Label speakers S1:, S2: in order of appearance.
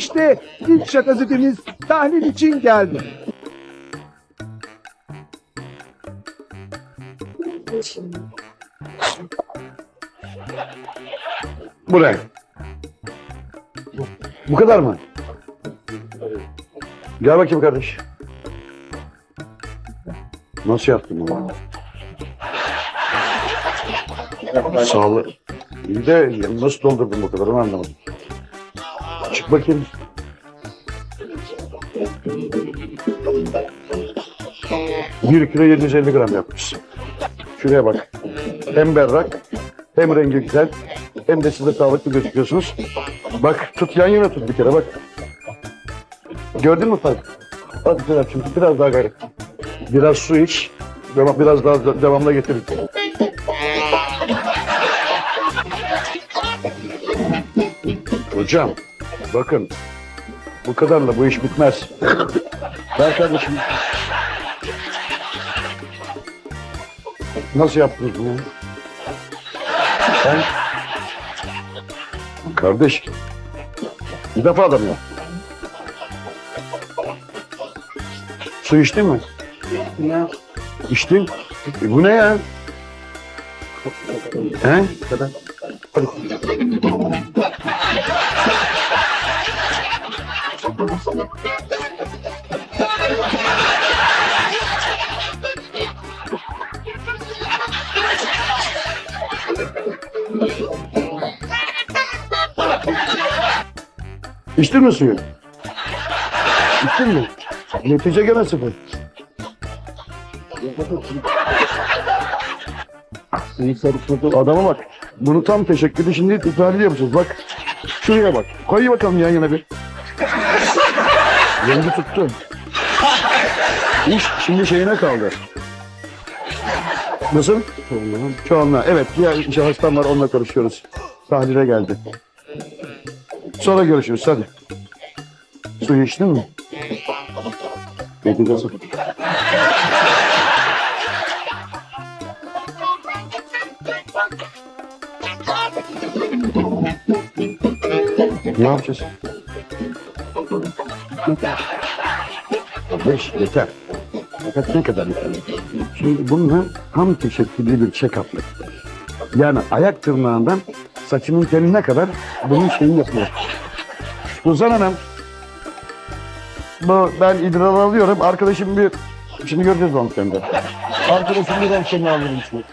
S1: İşte ilk şakazetimiz tahlil için geldi.
S2: Bu ne? Bu kadar mı? Gel bakayım kardeş. Nasıl yaptın bunu? Sağlı. İyi de nasıl doldurdun bu kadar onu anlamadım. Çık bakayım. Bir kilo 750 gram yapmışsın. Şuraya bak. Hem berrak, hem rengi güzel, hem de siz de sağlıklı gözüküyorsunuz. Bak tut yan yana tut bir kere bak. Gördün mü fark? Bak güzel çünkü biraz daha gayret. Biraz su iç. Devam, biraz daha da- devamlı getir. Hocam bakın bu kadarla bu iş bitmez. Ver kardeşim. Nasıl yaptınız bunu? Sen... Kardeş. Bir defa adam ya. Su içtin mi?
S1: Ya.
S2: İçtin. E bu ne ya? He? Hadi. İçtin mi suyu? İçtin mi? Netice gene sıfır. Adama bak. Bunu tam teşekkürü şimdi tahlil yapacağız. Bak. Şuraya bak. Koy bakalım yan yana bir. Rengi tuttu. İş şimdi şeyine kaldı. Nasıl? Çoğunluğa. Evet diğer şahıstan var onunla konuşuyoruz. Tahlile geldi. Sonra görüşürüz hadi. Suyu içtin mi? Netice sıfır. Ne yapacağız? Beş yeter. Fakat ne kadar yeter? Şimdi bununla tam teşekküllü bir check-up'lık. Yani ayak tırnağından saçının teline kadar bunun şeyini yapıyor. Suzan Hanım. Bu ben idrar alıyorum. Arkadaşım bir... Şimdi göreceğiz onu sende. Arkadaşım bir ben seni alırım şimdi.